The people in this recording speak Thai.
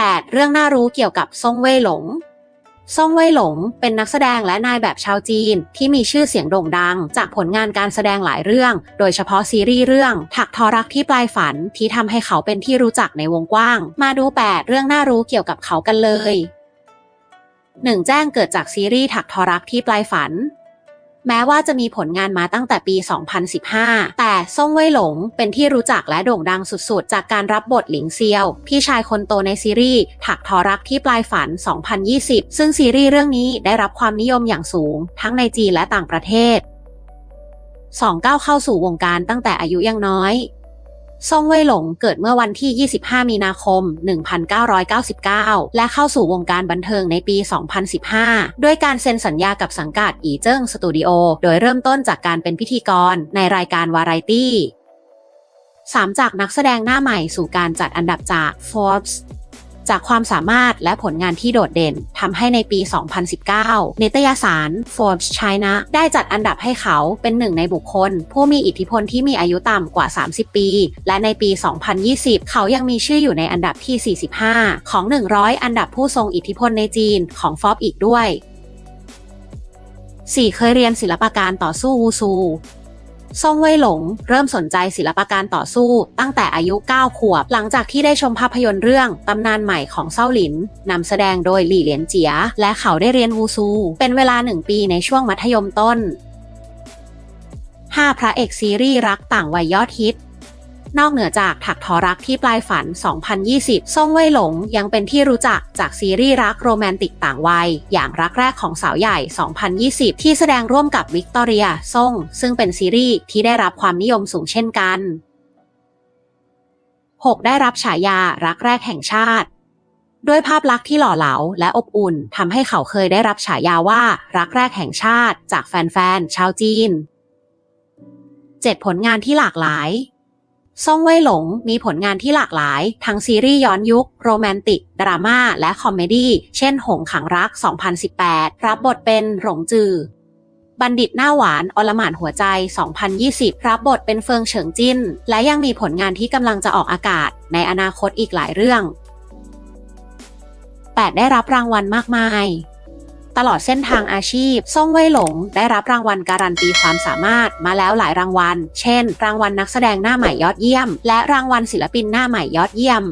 8. เรื่องน่ารู้เกี่ยวกับซ่งเว่ยหลงซ่งเว่ยหลง เป็นนักแสดงและนายแบบชาวจีน ที่มีชื่อเสียงโด่งดัง จากผลงานการแสดงหลายเรื่อง โดยเฉพาะซีรีส์เรื่อง ถักทอรักที่ปลายฝันที่ทำให้เขาเป็นที่รู้จักในวงกว้าง มาดู 8 เรื่องน่ารู้เกี่ยวกับเขากันเลย 1. แจ้งเกิดจากซีรีส์ถักทอรักที่ปลายฝัน แม้ว่าจะมีผลงานมาตั้งแต่ปี 2015 แต่ซ่งเว่ยหลงเป็นที่รู้จักและโด่งดังสุดๆ จากการรับบทหลิงเซียว พี่ชายคนโตในซีรีส์ถักทอรักที่ปลายฝัน 2020 ซึ่งซีรีส์เรื่องนี้ได้รับความนิยมอย่างสูง ทั้งในจีนและต่างประเทศ 2. ก้าวเข้าสู่วงการตั้งแต่อายุยังน้อย ซ่งเว่ยหลงเกิดเมื่อวันที่ 25 มีนาคม 1999 และเข้าสู่วงการบันเทิงในปี 2015 ด้วยการเซ็นสัญญากับสังกัดอีเจิ้งสตูดิโอ โดยเริ่มต้นจากการเป็นพิธีกรในรายการวาไรตี้ 3. จากนักแสดงหน้าใหม่สู่การจัดอันดับจาก Forbes จากความสามารถและผลงานที่โดดเด่นทำให้ในปี 2019 นิตยสาร Forbes China ได้จัดอันดับให้เขาเป็นหนึ่งในบุคคล ผู้มีอิทธิพลที่มีอายุต่ำกว่า 30 ปี และในปี 2020 เขายังมีชื่ออยู่ในอันดับที่ 45 ของ 100 อันดับผู้ทรงอิทธิพลในจีนของ Forbes อีกด้วย 4. เคยเรียนศิลปการต่อสู้วูซู ซ่งเว่ยหลง เริ่มสนใจศิลปการต่อสู้ ตั้งแต่อายุ 9 ขวบ หลังจากที่ได้ชมภาพยนตร์เรื่องตำนานใหม่ของเซาหลินนำแสดงโดยหลี่เหลียนเจีย และเขาได้เรียนวูซู เป็นเวลาหนึ่งปีในช่วงมัธยมต้น 5. พระเอกซีรีส์รักต่างวัยยอดฮิต นอกเหนือจากถักทอรักที่ปลายฝัน 2020 ซ่งเว่ยหลงยังเป็นที่รู้จักจากซีรีส์รักโรแมนติกต่างวัย อย่างรักแรกของสาวใหญ่ 2020 ที่แสดงร่วมกับวิกตอเรียซ่ง ซึ่งเป็นซีรีส์ที่ได้รับความนิยมสูงเช่นกัน 6. ได้รับฉายารักแรกแห่งชาติด้วยภาพลักษณ์ที่หล่อเหลาและอบอุ่นทำให้เขาเคยได้รับฉายาว่ารักแรกแห่งชาติจากแฟนๆ ชาวจีน 7. ผลงานที่หลากหลาย ซ่องเว่ยหลงมีผลงานที่หลากหลาย ทั้งซีรีส์ย้อนยุค โรแมนติก ดราม่า และคอมเมดี้ เช่น หงขังรัก 2018 รับบทเป็นหลงจือ บัณฑิตหน้าหวานอลหม่านหัวใจ 2020 รับบทเป็นเฟิงเฉิงจิ้น และยังมีผลงานที่กำลังจะออกอากาศ ในอนาคตอีกหลายเรื่อง 8. ได้รับรางวัลมากมาย ตลอดเส้นทางอาชีพ ซ่งไวหลง ได้รับรางวัลการันตีความสามารถมาแล้วหลายรางวัล เช่น รางวัลนักแสดงหน้าใหม่ยอดเยี่ยม และรางวัลศิลปินหน้าใหม่ยอดเยี่ยม